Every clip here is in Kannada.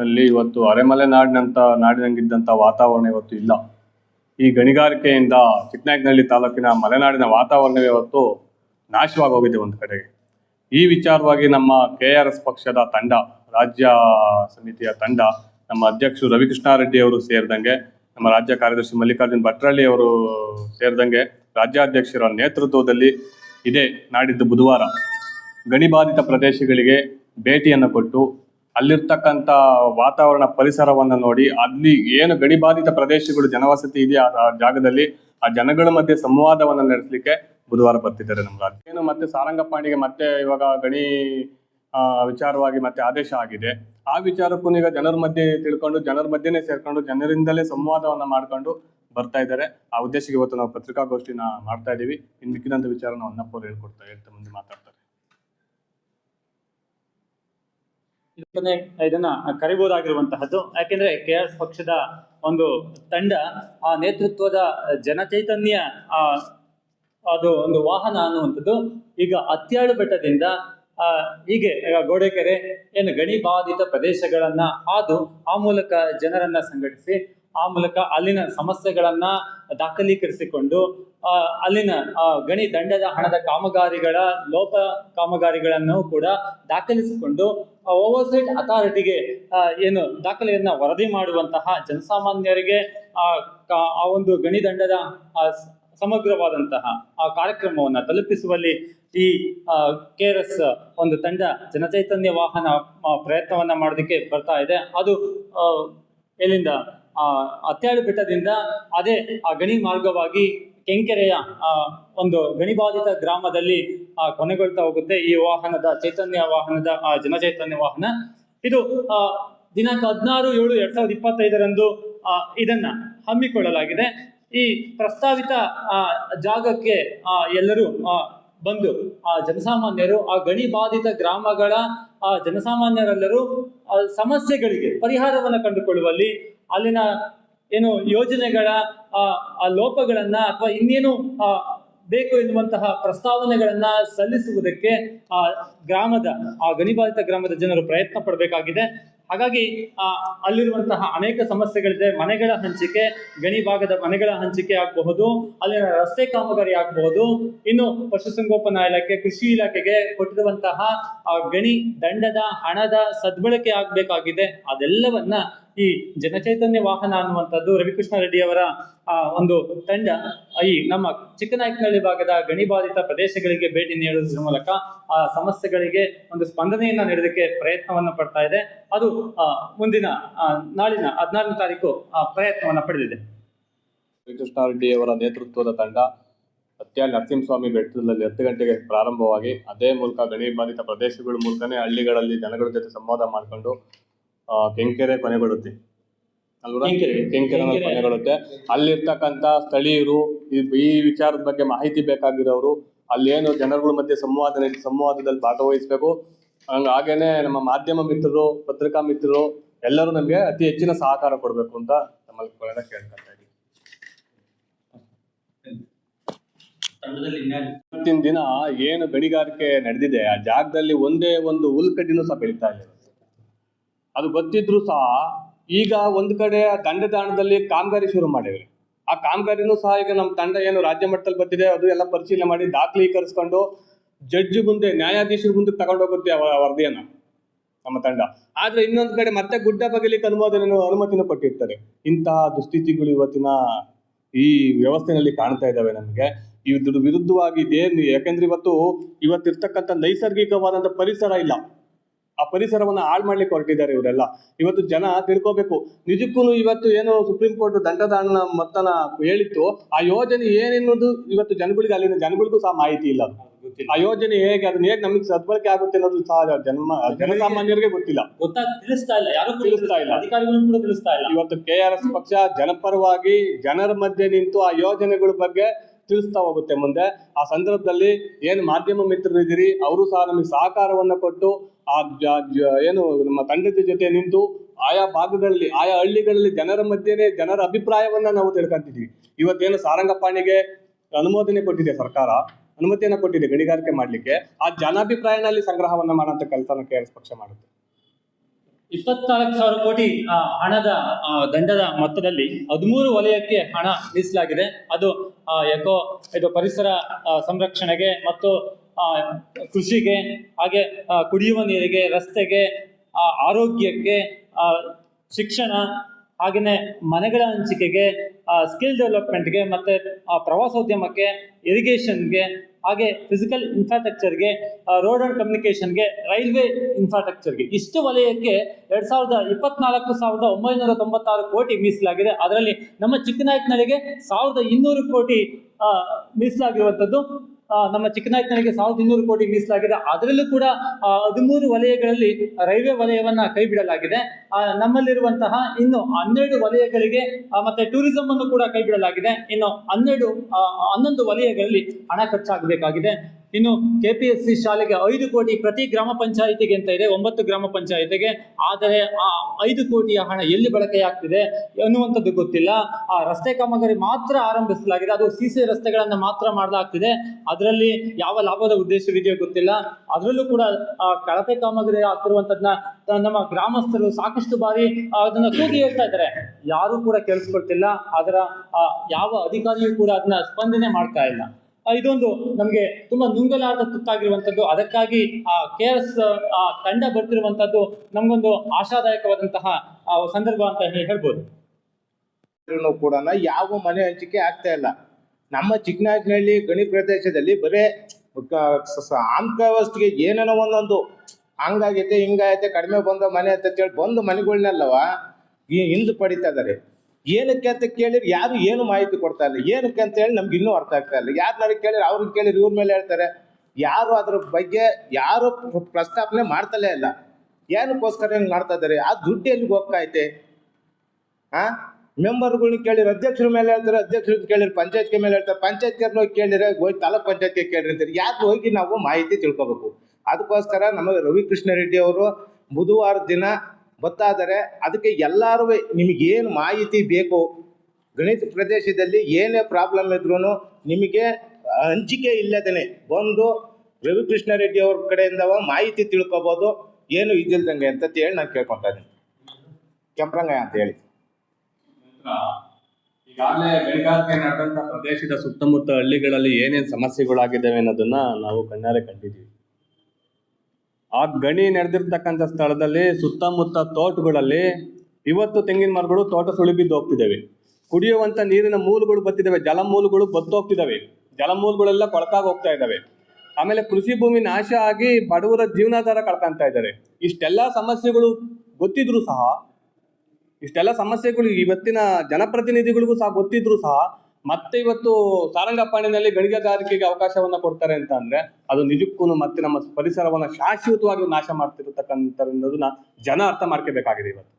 ತಾಲೂಕಿನಲ್ಲಿ ಇವತ್ತು ಅರೆಮಲೆನಾಡಿನಂಥ ನಾಡಿನಂಗಿದ್ದಂಥ ವಾತಾವರಣ ಇವತ್ತು ಇಲ್ಲ. ಈ ಗಣಿಗಾರಿಕೆಯಿಂದ ಚಿಕ್ಕನಾಯಕನಹಳ್ಳಿ ತಾಲೂಕಿನ ಮಲೆನಾಡಿನ ವಾತಾವರಣವೇ ಇವತ್ತು ನಾಶವಾಗಿ ಹೋಗಿದೆ ಒಂದು ಕಡೆಗೆ. ಈ ವಿಚಾರವಾಗಿ ನಮ್ಮ ಕೆ ಆರ್ ಎಸ್ ಪಕ್ಷದ ತಂಡ, ರಾಜ್ಯ ಸಮಿತಿಯ ತಂಡ, ನಮ್ಮ ಅಧ್ಯಕ್ಷರು ರವಿಕೃಷ್ಣಾರೆಡ್ಡಿ ಅವರು ಸೇರಿದಂಗೆ, ನಮ್ಮ ರಾಜ್ಯ ಕಾರ್ಯದರ್ಶಿ ಮಲ್ಲಿಕಾರ್ಜುನ್ ಭಟ್ರಳ್ಳಿ ಅವರು ಸೇರಿದಂಗೆ ರಾಜ್ಯಾಧ್ಯಕ್ಷರ ನೇತೃತ್ವದಲ್ಲಿ ಇದೇ ನಾಡಿದ್ದು ಬುಧವಾರ. ಗಣಿಬಾಧಿತ ಪ್ರದೇಶಗಳಿಗೆ ಭೇಟಿಯನ್ನು ಕೊಟ್ಟು ಅಲ್ಲಿರ್ತಕ್ಕಂಥ ವಾತಾವರಣ ಪರಿಸರವನ್ನು ನೋಡಿ, ಅಲ್ಲಿ ಏನು ಗಡಿಬಾಧಿತ ಪ್ರದೇಶಗಳು, ಜನವಸತಿ ಇದೆಯಾ ಆ ಜಾಗದಲ್ಲಿ, ಆ ಜನಗಳ ಮಧ್ಯೆ ಸಂವಾದವನ್ನು ನಡೆಸಲಿಕ್ಕೆ ಬುಧವಾರ ಬರ್ತಿದ್ದಾರೆ ನಮ್ಮ ಏನು ಮತ್ತೆ ಸಾರಂಗಪಾಣಿಗೆ ಮತ್ತೆ ಇವಾಗ ಗಣಿ ವಿಚಾರವಾಗಿ ಮತ್ತೆ ಆದೇಶ ಆಗಿದೆ. ಆ ವಿಚಾರಕ್ಕೂ ಈಗ ಜನರ ಮಧ್ಯೆ ತಿಳ್ಕೊಂಡು, ಜನರ ಮಧ್ಯೆನೇ ಸೇರ್ಕೊಂಡು, ಜನರಿಂದಲೇ ಸಂವಾದವನ್ನ ಮಾಡ್ಕೊಂಡು ಬರ್ತಾ ಇದ್ದಾರೆ. ಆ ಉದ್ದೇಶಕ್ಕೆ ಇವತ್ತು ನಾವು ಪತ್ರಿಕಾಗೋಷ್ಠಿನ ಮಾಡ್ತಾ ಇದ್ದೀವಿ. ಇನ್ನು ಮಿಕ್ಕಿದಂತ ವಿಚಾರನ ಅನ್ನಪ್ಪವ್ರು ಹೇಳ್ಕೊಡ್ತಾ ಹೇಳ್ತಾ ಮುಂದೆ ಮಾತಾಡ್ತಾರೆ ಇದನ್ನೇ ಕರಿಬಹುದಾಗಿರುವಂತಹದ್ದು ಯಾಕೆಂದ್ರೆ ಕೆ ಎಸ್ ಪಕ್ಷದ ಒಂದು ತಂಡ ಆ ನೇತೃತ್ವದ ಜನಚೈತನ್ಯ ಆ ಅದು ಒಂದು ವಾಹನ ಅನ್ನುವಂಥದ್ದು ಈಗ ಅತ್ಯಾಳು ಬೆಟ್ಟದಿಂದ ಆ, ಹೀಗೆ ಗೋಡೆಕೆರೆ ಏನು ಗಣಿ ಬಾಧಿತ ಪ್ರದೇಶಗಳನ್ನ ಹಾದು ಆ ಮೂಲಕ ಜನರನ್ನ ಸಂಘಟಿಸಿ ಆ ಮೂಲಕ ಅಲ್ಲಿನ ಸಮಸ್ಯೆಗಳನ್ನ ದಾಖಲೀಕರಿಸಿಕೊಂಡು ಅಲ್ಲಿನ ಗಣಿ ದಂಡದ ಹಣದ ಕಾಮಗಾರಿಗಳ ಲೋಪ ಕಾಮಗಾರಿಗಳನ್ನು ಕೂಡ ದಾಖಲಿಸಿಕೊಂಡು ಓವರ್ಸೈಟ್ ಅಥಾರಿಟಿಗೆ ಏನು ದಾಖಲೆಯನ್ನ ವರದಿ ಮಾಡುವಂತಹ ಜನಸಾಮಾನ್ಯರಿಗೆ, ಆ ಒಂದು ಗಣಿ ದಂಡದ ಸಮಗ್ರವಾದಂತಹ, ಆ, ಕಾರ್ಯಕ್ರಮವನ್ನು ತಲುಪಿಸುವಲ್ಲಿ ಈ ಕೆ ಆರ್ ಎಸ್ ಒಂದು ತಂಡ ಜನಚೈತನ್ಯ ವಾಹನ ಪ್ರಯತ್ನವನ್ನ ಮಾಡೋದಕ್ಕೆ ಬರ್ತಾ ಇದೆ. ಅದು ಎಲ್ಲಿಂದ ಆ, ಅತ್ಯಾಳು ಬೆಟ್ಟದಿಂದ ಅದೇ ಆ ಗಣಿ ಮಾರ್ಗವಾಗಿ ಕೆಂಕೆರೆಯ ಒಂದು ಗಣಿಬಾಧಿತ ಗ್ರಾಮದಲ್ಲಿ ಕೊನೆಗೊಳ್ತಾ ಹೋಗುತ್ತೆ ಈ ವಾಹನದ ಚೈತನ್ಯ ವಾಹನದ ಜನಚೈತನ್ಯ ವಾಹನ. ಇದು ದಿನಾಂಕ ಹದಿನಾರು ಏಳು ಎರಡ್ ಸಾವಿರದ ಇಪ್ಪತ್ತೈದರಂದು ಇದನ್ನ ಹಮ್ಮಿಕೊಳ್ಳಲಾಗಿದೆ. ಈ ಪ್ರಸ್ತಾವಿತ ಜಾಗಕ್ಕೆ ಎಲ್ಲರೂ ಬಂದು ಆ ಜನಸಾಮಾನ್ಯರು, ಆ ಗಣಿ ಬಾಧಿತ ಗ್ರಾಮಗಳ, ಆ ಜನಸಾಮಾನ್ಯರೆಲ್ಲರೂ ಆ ಸಮಸ್ಯೆಗಳಿಗೆ ಪರಿಹಾರವನ್ನು ಕಂಡುಕೊಳ್ಳುವಲ್ಲಿ ಅಲ್ಲಿನ ಏನು ಯೋಜನೆಗಳ, ಆ ಲೋಪಗಳನ್ನ ಅಥವಾ ಇನ್ನೇನು ಬೇಕು ಎನ್ನುವಂತಹ ಪ್ರಸ್ತಾವನೆಗಳನ್ನ ಸಲ್ಲಿಸುವುದಕ್ಕೆ ಆ ಗ್ರಾಮದ, ಆ ಗಣಿಬಾಧಿತ ಗ್ರಾಮದ ಜನರು ಪ್ರಯತ್ನ ಪಡಬೇಕಾಗಿದೆ. ಹಾಗಾಗಿ ಅಲ್ಲಿರುವಂತಹ ಅನೇಕ ಸಮಸ್ಯೆಗಳಿದೆ. ಮನೆಗಳ ಹಂಚಿಕೆ, ಗಣಿ ಭಾಗದ ಮನೆಗಳ ಹಂಚಿಕೆ ಆಗಬಹುದು, ಅಲ್ಲಿನ ರಸ್ತೆ ಕಾಮಗಾರಿ ಆಗಬಹುದು. ಇನ್ನು ಪಶುಸಂಗೋಪನಾ ಇಲಾಖೆ, ಕೃಷಿ ಇಲಾಖೆಗೆ ಕೊಟ್ಟಿರುವಂತಹ ಗಣಿ ದಂಡದ, ಹಣದ ಸದ್ಬಳಕೆ ಆಗಬೇಕಾಗಿದೆ. ಅದೆಲ್ಲವನ್ನ ಈ ಜನಚೈತನ್ಯ ವಾಹನ ಅನ್ನುವಂಥದ್ದು ರವಿಕೃಷ್ಣ ರೆಡ್ಡಿ ಅವರ ಆ, ಒಂದು ತಂಡ ಈ ನಮ್ಮ ಚಿಕ್ಕನಾಯಕನಹಳ್ಳಿ ಭಾಗದ ಗಣಿಬಾಧಿತ ಪ್ರದೇಶಗಳಿಗೆ ಭೇಟಿ ನೀಡುವುದರ ಮೂಲಕ ಆ ಸಮಸ್ಯೆಗಳಿಗೆ ಒಂದು ಸ್ಪಂದನೆಯನ್ನ ನೀಡೋದಕ್ಕೆ ಪ್ರಯತ್ನವನ್ನು ಪಡ್ತಾ ಇದೆ. ಅದು ಮುಂದಿನ ನಾಳಿನ ಹದಿನಾರನೇ ತಾರೀಕು, ಆ, ಪ್ರಯತ್ನವನ್ನು ಪಡೆದಿದೆ. ಶ್ರೀಕೃಷ್ಣಾರೆಡ್ಡಿ ಅವರ ನೇತೃತ್ವದ ತಂಡ ಸತ್ಯ ನರಸಿಂಹಸ್ವಾಮಿ ಬೆಟ್ಟದಲ್ಲಿ ಹತ್ತು ಗಂಟೆಗೆ ಪ್ರಾರಂಭವಾಗಿ, ಅದೇ ಮೂಲಕ ಗಣಿ ಬಾಧಿತ ಪ್ರದೇಶಗಳ ಮೂಲಕನೇ ಹಳ್ಳಿಗಳಲ್ಲಿ ಜನಗಳ ಜೊತೆ ಸಂವಾದ ಮಾಡಿಕೊಂಡು ಕೆಂಕೆರೆ ಕೊನೆಗೊಳ್ಳುತ್ತೆ ಅಲ್ವಾ ಕೆಂಕೆರೆ. ಕೆಂಕೆರೆ ಕೆಂಕೆರೆ. ಕೊನೆಗೊಳ್ಳುತ್ತೆ ಅಲ್ಲಿರ್ತಕ್ಕಂಥ ಸ್ಥಳೀಯರು ಈ ಈ ವಿಚಾರದ ಬಗ್ಗೆ ಮಾಹಿತಿ ಬೇಕಾಗಿರೋರು ಅಲ್ಲೇನು ಜನಗಳ ಮಧ್ಯೆ ಸಂವಾದ ನಡೆ- ಸಂವಾದದಲ್ಲಿ ಭಾಗವಹಿಸಬೇಕು. ಹಂಗ ಹಾಗೇನೆ ನಮ್ಮ ಮಾಧ್ಯಮ ಮಿತ್ರರು ಪತ್ರಿಕಾ ಮಿತ್ರರು ಎಲ್ಲರೂ ನಮಗೆ ಅತಿ ಹೆಚ್ಚಿನ ಸಹಕಾರ ಕೊಡಬೇಕು ಅಂತ ನಮ್ಮಲ್ಲಿ ಕೇಳ್ಕೊತಾ ಇದ್ದೀವಿ ಇವತ್ತಿನ ದಿನ ಏನು ಗಣಿಗಾರಿಕೆ ನಡೆದಿದೆ ಆ ಜಾಗದಲ್ಲಿ ಒಂದೇ ಒಂದು ಹುಲ್ಕಡ್ಡಿನೂ ಸಹ ಬೆಳೀತಾ ಇಲ್ಲ. ಅದು ಗೊತ್ತಿದ್ರು ಸಹ ಈಗ ಒಂದು ಕಡೆ ದಂಡದಾಣದಲ್ಲಿ ಕಾಮಗಾರಿ ಶುರು ಮಾಡಿದ್ರು. ಆ ಕಾಮಗಾರಿನೂ ಸಹ ಈಗ ನಮ್ಮ ತಂಡ ಏನು ರಾಜ್ಯ ಮಟ್ಟದಲ್ಲಿ ಬರ್ತಿದೆ, ಅದು ಎಲ್ಲ ಪರಿಶೀಲನೆ ಮಾಡಿ ದಾಖಲೀಕರಿಸ್ಕೊಂಡು ಜಡ್ಜ್ ಮುಂದೆ, ನ್ಯಾಯಾಧೀಶರ ಮುಂದೆ ತಗೊಂಡೋಗುತ್ತೆ ಹೋಗುತ್ತೆ ವರದಿಯನ್ನ ನಮ್ಮ ತಂಡ. ಆದ್ರೆ ಇನ್ನೊಂದು ಕಡೆ ಮತ್ತೆ ಗುಡ್ಡ ಬಗಲಿಕ್ಕೆ ಅನುಮೋದನೆ ಅನುಮತಿನೂ ಕೊಟ್ಟಿರ್ತಾರೆ. ಇಂತಹ ದುಸ್ಥಿತಿಗಳು ಇವತ್ತಿನ ಈ ವ್ಯವಸ್ಥೆನಲ್ಲಿ ಕಾಣ್ತಾ ಇದ್ದಾವೆ ನಮಗೆ. ಇದ್ರ ವಿರುದ್ಧವಾಗಿ ಇದೇನು ಯಾಕೆಂದ್ರೆ ಇವತ್ತು ಇವತ್ತಿರ್ತಕ್ಕಂಥ ನೈಸರ್ಗಿಕವಾದಂಥ ಪರಿಸರ ಇಲ್ಲ. ಆ ಪರಿಸರವನ್ನ ಹಾಳು ಮಾಡ್ಲಿಕ್ಕೆ ಹೊರಟಿದ್ದಾರೆ ಇವರೆಲ್ಲ. ಇವತ್ತು ಜನ ತಿಳ್ಕೋಬೇಕು. ನಿಜಕ್ಕೂ ಇವತ್ತು ಏನು ಸುಪ್ರೀಂ ಕೋರ್ಟ್ ದಂಡದಾನ ಮೊತ್ತನ ಹೇಳಿತ್ತು. ಆ ಯೋಜನೆ ಏನೆನ್ನೋದು ಇವತ್ತು ಜನಗಳಿಗೆ ಅಲ್ಲಿನ ಜನಗಳಿಗೂ ಸಹ ಮಾಹಿತಿ ಇಲ್ಲ. ಆ ಯೋಜನೆ ಹೇಗೆ ಅದನ್ನ ಹೇಗೆ ನಮಗೆ ಸದ್ಬಳಕೆ ಆಗುತ್ತೆ ಅನ್ನೋದು ಸಹ ಜನ್ಮ ಜನಸಾಮಾನ್ಯರಿಗೆ ಗೊತ್ತಿಲ್ಲ. ತಿಳಿಸ್ತಾ ಇಲ್ಲ. ಯಾರು ತಿಳಿಸ್ತಾ ಇಲ್ಲ. ಅಧಿಕಾರಿಗಳು ಕೂಡ ತಿಳಿಸ್ತಾ ಇಲ್ಲ. ಇವತ್ತು ಕೆ ಆರ್ ಎಸ್ ಪಕ್ಷ ಜನಪರವಾಗಿ ಜನರ ಮಧ್ಯೆ ನಿಂತು ಆ ಯೋಜನೆಗಳ ಬಗ್ಗೆ ತಿಳಿಸ್ತಾ ಹೋಗುತ್ತೆ ಮುಂದೆ. ಆ ಸಂದರ್ಭದಲ್ಲಿ ಏನು ಮಾಧ್ಯಮ ಮಿತ್ರರು ಇದ್ದೀರಿ ಅವರು ಸಹ ನಮಗೆ ಸಹಕಾರವನ್ನು ಕೊಟ್ಟು, ಆ ಏನು ನಮ್ಮ ತಂಡದ ಜೊತೆ ನಿಂತು ಆಯಾ ಭಾಗಗಳಲ್ಲಿ, ಆಯಾ ಹಳ್ಳಿಗಳಲ್ಲಿ ಜನರ ಮಧ್ಯೆನೆ ಜನರ ಅಭಿಪ್ರಾಯವನ್ನ ನಾವು ತಿಳ್ಕೊಂತಿದ್ವಿ. ಇವತ್ತೇನು ಸಾರಂಗಪಾಣಿಗೆ ಅನುಮೋದನೆ ಕೊಟ್ಟಿದೆ ಸರ್ಕಾರ, ಅನುಮತಿಯನ್ನ ಕೊಟ್ಟಿದೆ ಗಣಿಗಾರಿಕೆ ಮಾಡಲಿಕ್ಕೆ. ಆ ಜನಾಭಿಪ್ರಾಯನಲ್ಲಿ ಸಂಗ್ರಹವನ್ನು ಮಾಡುವಂತ ಕೆಲಸನ ಕೆ ಆರ್ ಎಸ್ ಪಕ್ಷ ಮಾಡುತ್ತೆ. ಇಪ್ಪತ್ನಾಲ್ಕು ಸಾವಿರ ಕೋಟಿ ಹಣದ ದಂಡದ ಮೊತ್ತದಲ್ಲಿ ಹದಿಮೂರು ವಲಯಕ್ಕೆ ಹಣ ಮೀಸಲಾಗಿದೆ. ಅದು ಯಾಕೋ ಇದು ಪರಿಸರ ಸಂರಕ್ಷಣೆಗೆ ಮತ್ತು ಕೃಷಿಗೆ, ಹಾಗೆ ಕುಡಿಯುವ ನೀರಿಗೆ, ರಸ್ತೆಗೆ ಆರೋಗ್ಯಕ್ಕೆ ಶಿಕ್ಷಣ ಹಾಗೆಯೇ ಮನೆಗಳ ಹಂಚಿಕೆಗೆ ಸ್ಕಿಲ್ ಡೆವಲಪ್ಮೆಂಟ್ಗೆ ಮತ್ತು ಪ್ರವಾಸೋದ್ಯಮಕ್ಕೆ, ಇರಿಗೇಷನ್ಗೆ ಹಾಗೆ ಫಿಸಿಕಲ್ ಇನ್ಫ್ರಾಸ್ಟ್ರಕ್ಚರ್ಗೆ ರೋಡ್ ಅಂಡ್ ಕಮ್ಯುನಿಕೇಷನ್ಗೆ ರೈಲ್ವೆ ಇನ್ಫ್ರಾಸ್ಟ್ರಕ್ಚರ್ಗೆ ಇಷ್ಟು ವಲಯಕ್ಕೆ ಎರಡು ಸಾವಿರದ ಇಪ್ಪತ್ನಾಲ್ಕು, ಸಾವಿರದ ಒಂಬೈನೂರ ತೊಂಬತ್ತಾರು ಕೋಟಿ ಮೀಸಲಾಗಿದೆ. ಅದರಲ್ಲಿ ನಮ್ಮ ಚಿಕ್ಕನಾಯಕನಹಳ್ಳಿಗೆ ಸಾವಿರದ ಇನ್ನೂರು ಕೋಟಿ ಮೀಸಲಾಗಿರುವಂಥದ್ದು. ನಮ್ಮ ಚಿಕ್ಕನಾಯಕನಹಳ್ಳಿಗೆ ಸಾವಿರದ ಇನ್ನೂರು ಕೋಟಿ ಮೀಸಲಾಗಿದೆ. ಅದರಲ್ಲೂ ಕೂಡ ಹದಿಮೂರು ವಲಯಗಳಲ್ಲಿ ರೈಲ್ವೆ ವಲಯವನ್ನ ಕೈ ಬಿಡಲಾಗಿದೆ. ನಮ್ಮಲ್ಲಿರುವಂತಹ ಇನ್ನು ಹನ್ನೆರಡು ವಲಯಗಳಿಗೆ ಮತ್ತೆ ಟೂರಿಸಂ ಅನ್ನು ಕೂಡ ಕೈ ಬಿಡಲಾಗಿದೆ. ಇನ್ನು ಹನ್ನೆರಡು ಹನ್ನೊಂದು ವಲಯಗಳಲ್ಲಿ ಹಣ ಖರ್ಚಾಗಬೇಕಾಗಿದೆ. ಇನ್ನು ಕೆ ಪಿ ಎಸ್ ಸಿ ಶಾಲೆಗೆ ಐದು ಕೋಟಿ ಪ್ರತಿ ಗ್ರಾಮ ಪಂಚಾಯಿತಿಗೆ ಅಂತ ಇದೆ, ಒಂಬತ್ತು ಗ್ರಾಮ ಪಂಚಾಯಿತಿಗೆ. ಆದರೆ ಆ ಐದು ಕೋಟಿಯ ಹಣ ಎಲ್ಲಿ ಬಳಕೆಯಾಗ್ತಿದೆ ಅನ್ನುವಂಥದ್ದು ಗೊತ್ತಿಲ್ಲ. ಆ ರಸ್ತೆ ಕಾಮಗಾರಿ ಮಾತ್ರ ಆರಂಭಿಸಲಾಗಿದೆ. ಅದು ಸಿ ಸಿ ರಸ್ತೆಗಳನ್ನು ಮಾತ್ರ ಮಾಡಲಾಗ್ತಿದೆ. ಅದರಲ್ಲಿ ಯಾವ ಲಾಭದ ಉದ್ದೇಶವಿದೆಯೋ ಗೊತ್ತಿಲ್ಲ. ಅದರಲ್ಲೂ ಕೂಡ ಕಳಪೆ ಕಾಮಗಾರಿ ಆಗ್ತಿರುವಂಥದ್ದನ್ನ ನಮ್ಮ ಗ್ರಾಮಸ್ಥರು ಸಾಕಷ್ಟು ಬಾರಿ ಅದನ್ನ ಕೂಗಿ ಹೇಳ್ತಾ ಇದ್ದಾರೆ. ಯಾರು ಕೂಡ ಕೇಳಿಸ್ಕೊಳ್ತಿಲ್ಲ. ಅದರ ಯಾವ ಅಧಿಕಾರಿಯೂ ಕೂಡ ಅದನ್ನ ಸ್ಪಂದನೆ ಮಾಡ್ತಾ ಇಲ್ಲ. ಇದೊಂದು ನಮಗೆ ತುಂಬಾ ನುಂಗಲಾರದ ತುತ್ತಾಗಿರುವಂತದ್ದು ಅದಕ್ಕಾಗಿ ಆ ಕೆ ಎಸ್, ಆ, ತಂಡ ಬರ್ತಿರುವಂತದ್ದು ನಮಗೊಂದು ಆಶಾದಾಯಕವಾದಂತಹ ಸಂದರ್ಭ ಅಂತ ಹೇಳಿ ಹೇಳ್ಬೋದು. ಕೂಡ ಯಾವ ಮನೆ ಹಂಚಿಕೆ ಆಗ್ತಾ ಇಲ್ಲ. ನಮ್ಮ ಚಿಕ್ಕನಾಯಕನಹಳ್ಳಿ ಗಣಿ ಪ್ರದೇಶದಲ್ಲಿ ಬರೇ ಆಂಕವಸ್ತಿಗೆ ಏನೇನೋ ಒಂದೊಂದು ಹಂಗಾಗೈತೆ, ಹಿಂಗಾಗೈತೆ, ಕಡಿಮೆ ಬಂದ ಮನೆ ಅಂತ ಹೇಳಿ ಬಂದು ಮನೆಗಳನ್ನೆಲ್ಲವ ಹಿಂದೆ ಪಡಿತಾ ಇದಾರೆ. ಏನಕ್ಕೆ ಅಂತ ಕೇಳಿದ್ರೆ ಯಾರು ಏನು ಮಾಹಿತಿ ಕೊಡ್ತಾ ಇಲ್ಲ. ಏನಕ್ಕೆ ಅಂತ ಹೇಳಿ ನಮ್ಗೆ ಇನ್ನೂ ಅರ್ಥ ಆಗ್ತಾ ಇಲ್ಲ. ಯಾರು ನನಗೆ ಕೇಳಿದ್ರೆ, ಅವ್ರಿಗೆ ಕೇಳಿದ್ರೆ, ಇವ್ರ ಮೇಲೆ ಹೇಳ್ತಾರೆ. ಯಾರು ಅದ್ರ ಬಗ್ಗೆ ಯಾರು ಪ್ರ- ಪ್ರಸ್ತಾಪನೆ ಮಾಡ್ತಲೇ ಇಲ್ಲ. ಏನಕ್ಕೋಸ್ಕರ ಹಿಂಗೆ ಮಾಡ್ತಾ ಇದ್ದಾರೆ? ಆ ದುಡ್ಡು ಎಲ್ಲಿಗೆ ಹೋಗ್ತಾ ಐತೆ? ಆ? ಮೆಂಬರ್ಗಳನ್ನ ಕೇಳಿರ ಅಧ್ಯಕ್ಷರ ಮೇಲೆ ಹೇಳ್ತಾರೆ, ಅಧ್ಯಕ್ಷರನ್ನ ಕೇಳಿರಿ ಪಂಚಾಯತ್ಗೆ ಮೇಲೆ ಹೇಳ್ತಾರೆ. ಪಂಚಾಯತ್ಗೆ ಕೇಳಿದ್ರೆ ಹೋಗಿ ತಾಲೂಕ್ ಪಂಚಾಯತ್ಗೆ ಕೇಳಿರಿ ಅಂತಾರೆ. ಯಾಕೆ ಹೋಗಿ ನಾವು ಮಾಹಿತಿ ತಿಳ್ಕೊಬೇಕು? ಅದಕ್ಕೋಸ್ಕರ ನಮಗೆ ರವಿಕೃಷ್ಣ ರೆಡ್ಡಿ ಅವರು ಬುಧವಾರ ದಿನ ಇದ್ದಾರೆ ಅದಕ್ಕೆ ಎಲ್ಲರೂ ನಿಮಗೇನು ಮಾಹಿತಿ ಬೇಕು? ಗಣಿತ ಪ್ರದೇಶದಲ್ಲಿ ಏನೇ ಪ್ರಾಬ್ಲಮ್ ಇದ್ರೂ ನಿಮಗೆ ಹಂಚಿಕೆ ಇಲ್ಲದೇನೆ ಬಂದು ರವಿಕೃಷ್ಣ ರೆಡ್ಡಿ ಅವ್ರ ಕಡೆಯಿಂದ ಮಾಹಿತಿ ತಿಳ್ಕೊಬೋದು. ಏನು ಇದ್ದಿಲ್ದಂಗೆ ಅಂತ ಹೇಳಿ ನಾನು ಕೇಳ್ಕೊತಾ ಇದ್ದೀನಿ. ಅಂತ ಹೇಳಿ. ಈಗಾಗಲೇ ಗಣಿಗಾರಿಕೆ ನಡೆದಂತ ಪ್ರದೇಶದ ಸುತ್ತಮುತ್ತ ಹಳ್ಳಿಗಳಲ್ಲಿ ಏನೇನು ಸಮಸ್ಯೆಗಳಾಗಿದ್ದಾವೆ ಅನ್ನೋದನ್ನ ನಾವು ಕಣ್ಣಾರೆ ಕಂಡಿದ್ದೀವಿ. ಆ ಗಣಿ ನಡೆದಿರ್ತಕ್ಕಂಥ ಸ್ಥಳದಲ್ಲಿ ಸುತ್ತಮುತ್ತ ತೋಟಗಳಲ್ಲಿ ಇವತ್ತು ತೆಂಗಿನ ಮರಗಳು ತೋಟ ಸುಳಿಬಿದ್ದು ಹೋಗ್ತಿದ್ದಾವೆ. ಕುಡಿಯುವಂತ ನೀರಿನ ಮೂಲಗಳು ಬತ್ತಿದ್ದಾವೆ ಜಲಮೂಲಗಳು ಬತ್ತೋಗ್ತಿದ್ದಾವೆ ಜಲಮೂಲಗಳೆಲ್ಲ ಕೊಳಕಾಗಿ ಹೋಗ್ತಾ ಇದ್ದಾವೆ. ಆಮೇಲೆ ಕೃಷಿ ಭೂಮಿ ನಾಶ ಆಗಿ ಬಡವರ ಜೀವನಾಧಾರ ಕಳ್ಕೊಂತ ಇದ್ದಾರೆ. ಇಷ್ಟೆಲ್ಲ ಸಮಸ್ಯೆಗಳು ಗೊತ್ತಿದ್ರು ಸಹ, ಇಷ್ಟೆಲ್ಲ ಸಮಸ್ಯೆಗಳು ಇವತ್ತಿನ ಜನಪ್ರತಿನಿಧಿಗಳಿಗೂ ಸಹ ಗೊತ್ತಿದ್ರು ಸಹ ಮತ್ತೆ ಇವತ್ತು ಸಾರಂಗಪಾಣಿನಲ್ಲಿ ಗಣಿಗಾರಿಕೆಗೆ ಅವಕಾಶವನ್ನ ಕೊಡ್ತಾರೆ ಅಂತ ಅಂದ್ರೆ ಅದು ನಿಜಕ್ಕೂ ಮತ್ತೆ ನಮ್ಮ ಪರಿಸರವನ್ನ ಶಾಶ್ವತವಾಗಿ ನಾಶ ಮಾಡ್ತಿರತಕ್ಕಂಥದ್ದನ್ನ ಜನ ಅರ್ಥ ಮಾಡ್ಕೋಬೇಕಾಗಿದೆ ಇವತ್ತು.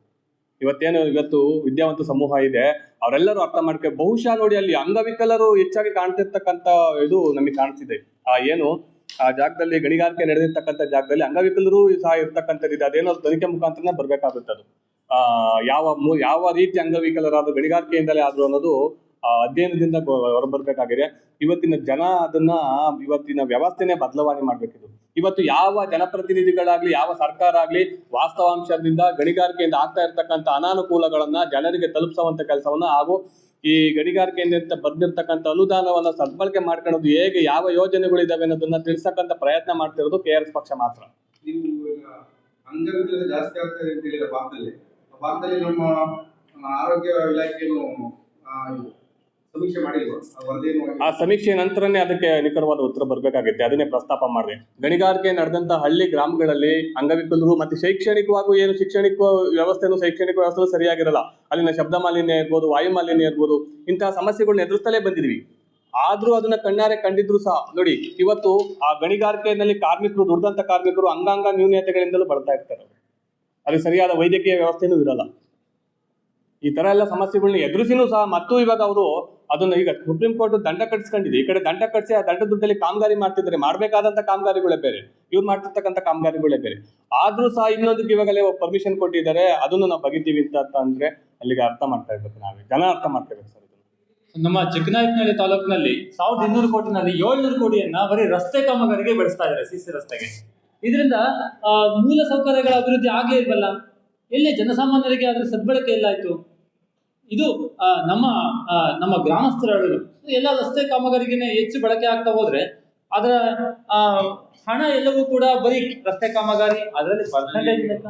ಇವತ್ತೇನು ಇವತ್ತು ವಿದ್ಯಾವಂತ ಸಮೂಹ ಇದೆ, ಅವರೆಲ್ಲರೂ ಅರ್ಥ ಮಾಡ್ಕೊ, ಬಹುಶಃ ನೋಡಿ ಅಲ್ಲಿ ಅಂಗವಿಕಲರು ಹೆಚ್ಚಾಗಿ ಕಾಣ್ತಿರ್ತಕ್ಕಂಥ ಇದು ನಮಗೆ ಕಾಣ್ತಿದೆ. ಆ ಏನು, ಆ ಜಾಗದಲ್ಲಿ ಗಣಿಗಾರಿಕೆ ನಡೆದಿರ್ತಕ್ಕಂಥ ಜಾಗದಲ್ಲಿ ಅಂಗವಿಕಲರು ಸಹ ಇರ್ತಕ್ಕಂಥದ್ದು ಅದೇನೋ ತನಿಖೆ ಮುಖಾಂತರನೇ ಬರ್ಬೇಕಾಗುತ್ತೆ ಅದು. ಆ, ಯಾವ ಯಾವ ರೀತಿ ಅಂಗವಿಕಲರಾದ ಗಣಿಗಾರಿಕೆಯಿಂದಲೇ ಆದ್ರು ಅನ್ನೋದು ಅಧ್ಯಯನದಿಂದ ಹೊರಬರ್ಬೇಕಾಗಿದೆ. ಇವತ್ತಿನ ಜನ ಅದನ್ನ, ಇವತ್ತಿನ ವ್ಯವಸ್ಥೆನೇ ಬದಲಾವಣೆ ಮಾಡ್ಬೇಕಿದ್ರು ಇವತ್ತು ಯಾವ ಜನಪ್ರತಿನಿಧಿಗಳಾಗ್ಲಿ, ಯಾವ ಸರ್ಕಾರ ಆಗ್ಲಿ, ವಾಸ್ತವಾಂಶದಿಂದ, ಗಣಿಗಾರಿಕೆಯಿಂದ ಆಗ್ತಾ ಇರ್ತಕ್ಕಂಥ ಅನಾನುಕೂಲಗಳನ್ನ ಜನರಿಗೆ ತಲುಪಿಸುವಂತ ಕೆಲಸವನ್ನ ಹಾಗೂ ಈ ಗಣಿಗಾರಿಕೆಯಿಂದ ಬಂದಿರತಕ್ಕಂಥ ಅನುದಾನವನ್ನ ಸದ್ಬಳಕೆ ಮಾಡ್ಕೊಳ್ಳೋದು ಹೇಗೆ, ಯಾವ ಯೋಜನೆಗಳಿದಾವೆ ಅನ್ನೋದನ್ನ ತಿಳಿಸಕ್ಕಂತ ಪ್ರಯತ್ನ ಮಾಡ್ತಿರೋದು ಕೆ ಆರ್ ಎಸ್ ಪಕ್ಷ ಮಾತ್ರ. ನೀವು ಜಾಸ್ತಿ ಅಂತ ಭಾರತದಲ್ಲಿ. ಭಾರತದಲ್ಲಿ ನಮ್ಮ ಆರೋಗ್ಯ ಇಲಾಖೆಯನ್ನು ಆ, ಸಮೀಕ್ಷೆ ನಂತರನೇ ಅದಕ್ಕೆ ನಿಖರವಾದ ಉತ್ತರ ಬರಬೇಕಾಗುತ್ತೆ. ಅದನ್ನೇ ಪ್ರಸ್ತಾಪ ಮಾಡಿದೆ ಗಣಿಗಾರಿಕೆ ನಡೆದಂತ ಹಳ್ಳಿ ಗ್ರಾಮಗಳಲ್ಲಿ ಅಂಗವಿಕಲರು ಮತ್ತೆ ಶೈಕ್ಷಣಿಕವಾಗೂ ಏನು ಶಿಕ್ಷಣಿಕ ವ್ಯವಸ್ಥೆನೂ ಶೈಕ್ಷಣಿಕ ವ್ಯವಸ್ಥೆನೂ ಸರಿಯಾಗಿರಲ್ಲ. ಅಲ್ಲಿನ ಶಬ್ದ ಮಾಲಿನ್ಯ ಇರ್ಬೋದು ವಾಯು ಮಾಲಿನ್ಯ ಇರ್ಬೋದು ಇಂತಹ ಸಮಸ್ಯೆಗಳನ್ನ ಎದುರಿಸ್ತಲೇ ಬಂದಿದ್ವಿ. ಆದ್ರೂ ಅದನ್ನ ಕಣ್ಣಾರೆ ಕಂಡಿದ್ರು ಸಹ ನೋಡಿ ಇವತ್ತು ಆ ಗಣಿಗಾರಿಕೆಯಲ್ಲಿ ಕಾರ್ಮಿಕರು ದುರ್ದಂತ ಕಾರ್ಮಿಕರು ಅಂಗಾಂಗ ನ್ಯೂನತೆಗಳಿಂದಲೂ ಬರ್ತಾ ಇರ್ತಾರೆ. ಅಲ್ಲಿ ಸರಿಯಾದ ವೈದ್ಯಕೀಯ ವ್ಯವಸ್ಥೆನೂ ಇರಲ್ಲ. ಈ ತರ ಎಲ್ಲ ಸಮಸ್ಯೆಗಳನ್ನ ಎದುರಿಸಿನೂ ಸಹ ಮತ್ತು ಇವಾಗ ಅವರು ಅದನ್ನ ಈಗ ಸುಪ್ರೀಂ ಕೋರ್ಟ್ ದಂಡ ಕಟ್ಸ್ಕೊಂಡಿದೆ ಈ ಕಡೆ ದಂಡ ಕಟ್ಸಿ ಆ ದಂಡ ದುಡ್ಡಲ್ಲಿ ಕಾಮಗಾರಿ ಮಾಡ್ತಿದ್ದಾರೆ. ಮಾಡಬೇಕಾದಂತ ಕಾಮಗಾರಿಗಳೇ ಬೇರೆ. ಇವ್ರು ಮಾಡ್ತಿರ್ತಕ್ಕಂಥ ಕಾಮಗಾರಿಗಳೇ ಬೇರೆ. ಆದ್ರೂ ಸಹ ಇನ್ನೊಂದಕ್ಕೆ ಇವಾಗಲೇ ಪರ್ಮಿಷನ್ ಕೊಟ್ಟಿದ್ದಾರೆ. ಅದನ್ನು ನಾವು ಬಗಿತೀವಿ ಅಂತ ಅಂದ್ರೆ ಅಲ್ಲಿಗೆ ಅರ್ಥ ಮಾಡ್ತಾ ಇರ್ಬೇಕು ನಾವೇ. ಜನ ಅರ್ಥ ಮಾಡ್ತಾ ಇರ್ಬೇಕು ಸರ್ ನಮ್ಮ ಚಿಕ್ಕನಾಯಕನಹಳ್ಳಿ ತಾಲೂಕಿನಲ್ಲಿ ಸಾವಿರದ ಇನ್ನೂರು ಕೋಟಿನಲ್ಲಿ ಏಳ್ನೂರು ಕೋಟಿಯನ್ನ ಬರೀ ರಸ್ತೆ ಕಾಮಗಾರಿಗೆ ಬೆಳೆಸ್ತಾ ಇದ್ದಾರೆ ಸಿ ರಸ್ತೆಗೆ. ಇದರಿಂದ ಮೂಲ ಸೌಕರ್ಯಗಳ ಅಭಿವೃದ್ಧಿ ಆಗೇ ಇಲ್ವಲ್ಲ? ಎಲ್ಲಿ ಜನಸಾಮಾನ್ಯರಿಗೆ ಅದರ ಸದ್ಬಳಕೆ ಎಲ್ಲಾಯ್ತು ಇದು ನಮ್ಮ ನಮ್ಮ ಗ್ರಾಮಸ್ಥರ ಎಲ್ಲ ರಸ್ತೆ ಕಾಮಗಾರಿಗೆನೆ ಹೆಚ್ಚು ಬಳಕೆ ಆಗ್ತಾ ಹೋದ್ರೆ ಅದರ ಹಣ ಎಲ್ಲವೂ ಕೂಡ ಬರೀ ರಸ್ತೆ ಕಾಮಗಾರಿ ಅದರಲ್ಲಿ ಪರ್ಸೆಂಟೇಜ್ ಲೆಕ್ಕ?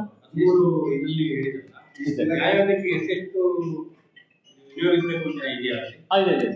ಇದೆ.